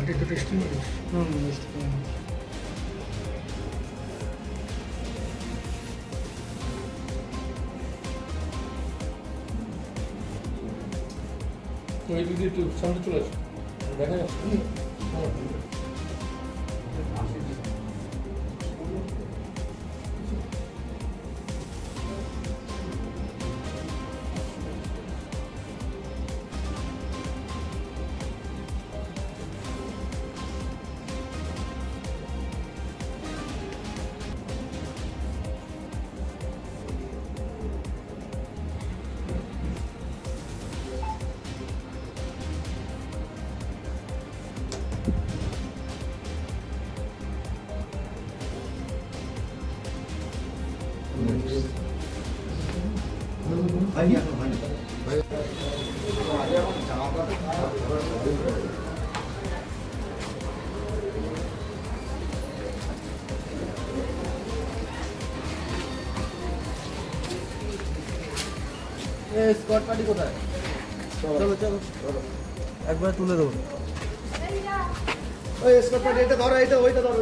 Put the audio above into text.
এটা তো টেস্টিং করিস হুম মিষ্টি কুমড়ো। তো এই দিদি একটু সামনে চলে আসো দেখা যাচ্ছে। স্কট পার্টি কোথায় চলো চলো একবার তুলে দেবো ওই স্কট পার্টি এটা ধরো এটা ওইটা ধরো